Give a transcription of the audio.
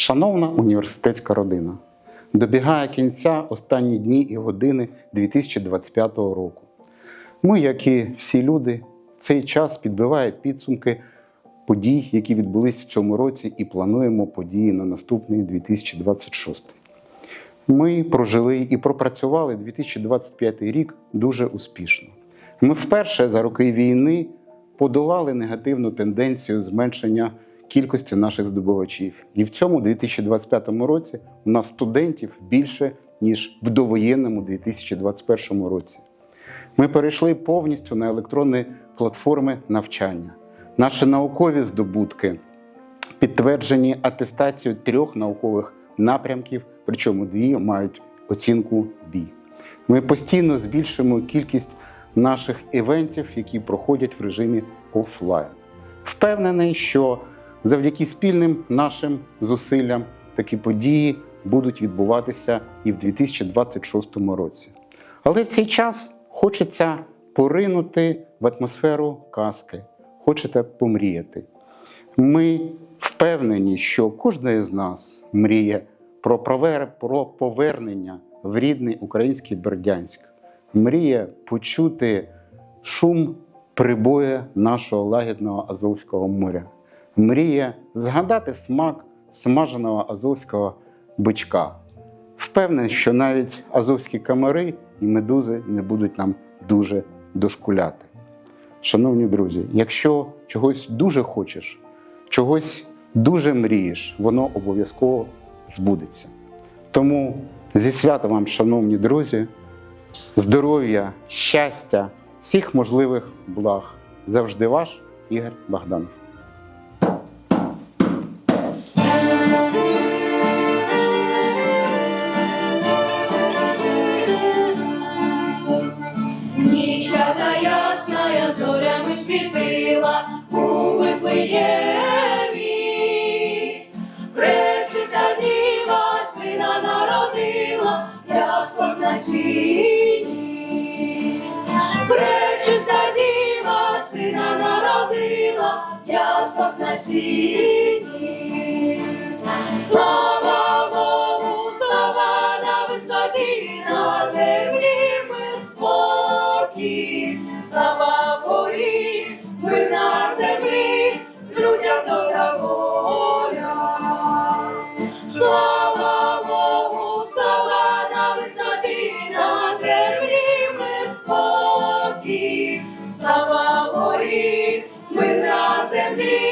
Шановна університетська родина, добігає кінця останні дні і години 2025 року. Ми, як і всі люди, в цей час підбиває підсумки подій, які відбулись в цьому році, і плануємо події на наступний 2026. Ми прожили і пропрацювали 2025 рік дуже успішно. Ми вперше за роки війни подолали негативну тенденцію зменшення кількості наших здобувачів. І в цьому 2025 році у нас студентів більше, ніж в довоєнному 2021 році. Ми перейшли повністю на електронні платформи навчання. Наші наукові здобутки підтверджені атестацією трьох наукових напрямків, причому дві мають оцінку B. Ми постійно збільшуємо кількість наших івентів, які проходять в режимі офлайн. Впевнений, що завдяки спільним нашим зусиллям такі події будуть відбуватися і в 2026 році. Але в цей час хочеться поринути в атмосферу казки, хочете помріяти. Ми впевнені, що кожен з нас мріє про, про повернення в рідний український Бердянськ, мріє почути шум прибою нашого лагідного Азовського моря, мріє згадати смак смаженого азовського бичка. Впевнений, що навіть азовські камари і медузи не будуть нам дуже дошкуляти. Шановні друзі, якщо чогось дуже хочеш, чогось дуже мрієш, воно обов'язково збудеться. Тому зі святом вам, шановні друзі, здоров'я, щастя, всіх можливих благ. Завжди ваш Ігор Богданов. у Вифлеємі. Пречися діва, сина народила, як слав на сіні. Пречися діва, сина народила, як слав на сіні. Слава Богу, слава на висоті, на землі мир спокій. дід, слава горі, ми на землі.